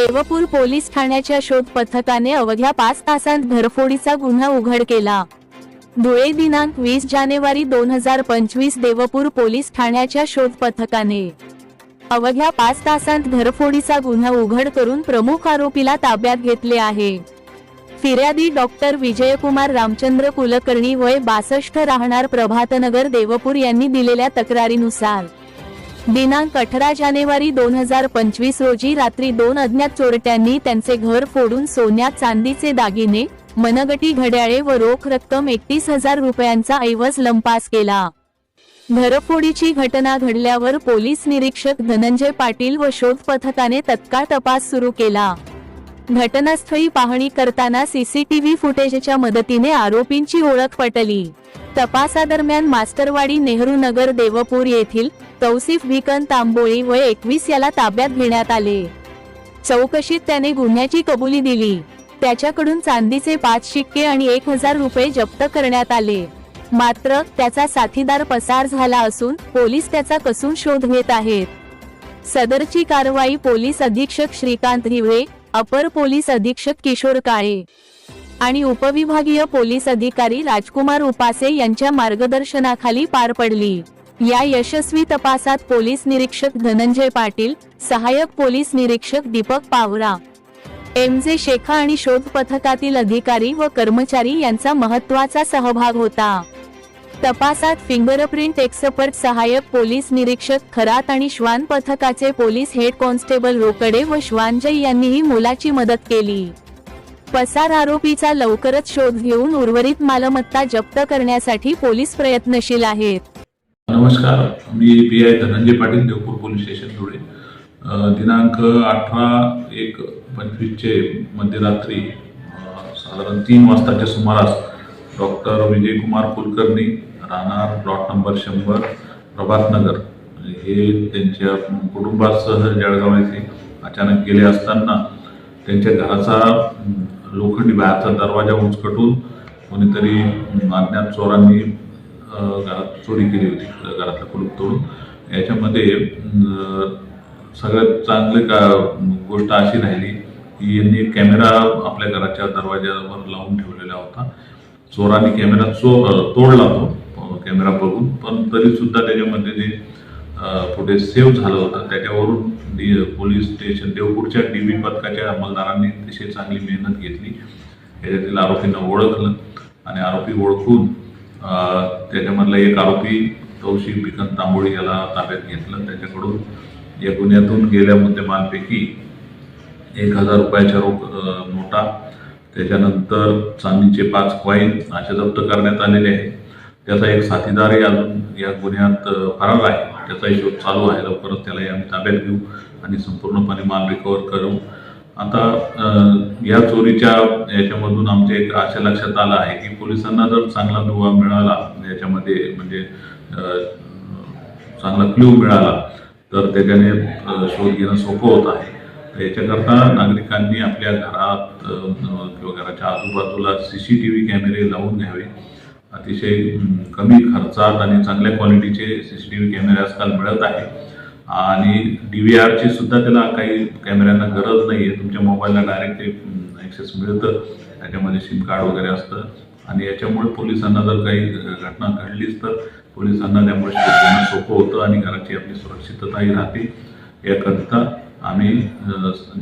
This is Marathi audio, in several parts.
देवपूर पोलीस ठाण्याच्या शोध पथकाने अवघ्या पाच तासांत घरफोडीचा गुन्हा उघड केला. धुळे दिनांक वीस जानेवारी दोन हजार पंचवीस देवपूर पोलीस ठाण्याच्या शोध पथकाने अवघ्या पाच तासांत घरफोडीचा गुन्हा उघड करून प्रमुख आरोपीला ताब्यात घेतले आहे. फिर्यादी डॉक्टर विजयकुमार रामचंद्र कुलकर्णी वय बासष्ट राहणार प्रभातनगर देवपूर यांनी दिलेल्या तक्रारीनुसार दिनांक अठरा जानेवारी दोन हजार पंचवीस रोजी रात्री दोन अज्ञात चोरट्यांनी त्यांचे घर फोडून सोन्या चांदीचे दागिने मनगटी घड्याळे व रोख रक्कम एकतीस हजार रुपयांचा ऐवज लंपास केला. घरफोडीची घटना घडल्यावर पोलीस निरीक्षक धनंजय पाटील व शोध पथकाने तत्काळ तपास सुरू केला. घटनास्थळी पाहणी करताना सीसीटीव्ही फुटेजच्या मदतीने आरोपींची ओळख पटली. तपासादरम्यान मास्टरवाडी नेहरू नगर देवपूर येथील तौसिफ भिकन तांबोळी व एकवीस याला ताब्यात घेण्यात आले. चौकशीत त्याने गुन्ह्याची कबुली दिली. त्याच्याकडून चांदीचे पाच शिक्के आणि एक हजार रुपये जप्त करण्यात आले. मात्र त्याचा साथीदार पसार झाला असून पोलीस त्याचा कसून शोध घेत आहेत. सदरची कारवाई पोलीस अधीक्षक श्रीकांत हिवरे अपर पोलीस अधीक्षक किशोर काळे आणि उपविभागीय पोलीस अधिकारी राजकुमार उपासे यांच्या मार्गदर्शनाखाली पार पडली. या यशस्वी तपासात पोलीस निरीक्षक धनंजय पाटील सहाय्यक पोलीस निरीक्षक दीपक पावरा एम जे शेखा आणि शोध पथकातील अधिकारी व कर्मचारी यांचा महत्त्वाचा सहभाग होता. तपासात फिंगरप्रिंट एक्सपर्ट सहाय्यक पोलीस निरीक्षक खरात आणि श्वान पथकाचे पोलीस हेड कॉन्स्टेबल रोकडे व श्वानजय यांनीही मुलाची मदत केली. पसार आरोपीचा लवकरच शोध घेऊन उर्वरित मालमत्ता जप्त करण्यासाठी पोलीस प्रयत्नशील आहेत. नमस्कार मी P I Dhananjay Patil Deopur police station Dhule. दिनांक अठरा एक पंचवीसचे मध्यरात्री साधारण तीन वाजताच्या सुमारास डॉक्टर विजयकुमार कुलकर्णी राहणार प्लॉट नंबर शंभर प्रभातनगर. म्हणजे हे त्यांच्या कुटुंबासह जळगाव येथे अचानक गेले असताना त्यांच्या घराचा लोखंडी बाहेरचा दरवाजा उचकटून कोणीतरी अज्ञात चोरांनी घरात चोरी केली होती घरातलं कुलूप तोडून. याच्यामध्ये सगळ्यात चांगली का गोष्ट अशी राहिली की यांनी कॅमेरा आपल्या घराच्या दरवाज्यावर लावून ठेवलेला होता. चोरांनी कॅमेरा चो तोडला तो. कॅमेरा बघून पण तरी सुद्धा त्याच्यामध्ये जे फुटेज सेव्ह झालं होतं त्याच्यावरून डी पोलीस स्टेशन देवपूरच्या डी बी पथकाच्या अंमलदारांनी अतिशय चांगली मेहनत घेतली. त्याच्यातील आरोपींना ओळखलं आणि आरोपी ओळखून त्याच्यामधला एक आरोपी कौशिक बिकन तांबोळी याला ताब्यात घेतलं. त्याच्याकडून या गुन्ह्यातून गेल्या मुद्देमालपैकी एक हजार रुपयाच्या रोख नोटा त्याच्यानंतर चांदीचे पाच कॉईन असे जप्त करण्यात आलेले आहे त्याचा एक साथीदारही अजून या गुन्ह्यात फरार आहे. त्याचाही शोध चालू आहे. लवकरच त्यालाही आम्ही ताब्यात घेऊ आणि संपूर्णपणे माल रिकवर करू. आता या चोरीच्या याच्यामधून आमच्या एक अशा लक्षात आलं आहे की पोलिसांना जर चांगला दुवा मिळाला याच्यामध्ये म्हणजे चांगला क्ल्यू मिळाला तर त्याच्याने शोध घेणं सोपं होत आहे. तर याच्याकरता नागरिकांनी आपल्या घरात किंवा घराच्या आजूबाजूला सी सी टी व्ही कॅमेरे लावून घ्यावे. अतिशय कमी खर्चात आणि चांगल्या क्वालिटीचे सी सी टी व्ही कॅमेरे आजकाल मिळत आहे. आणि डी व्ही आरची सुद्धा त्याला काही कॅमेऱ्यांना गरज नाही आहे तुमच्या मोबाईलला डायरेक्ट ते ॲक्सेस मिळतं. त्याच्यामध्ये सिम कार्ड वगैरे असतं. आणि याच्यामुळे पोलिसांना जर काही घटना घडलीच तर पोलिसांना त्यामुळे सोपं होतं आणि घराची आपली सुरक्षितताही राहते. याकरिता आम्ही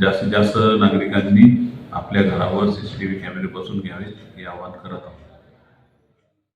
जास्तीत जास्त नागरिकांनी आपल्या घरावर सी सी टी व्ही कॅमेरे बसून घ्यावे हे आवाहन करत आहोत.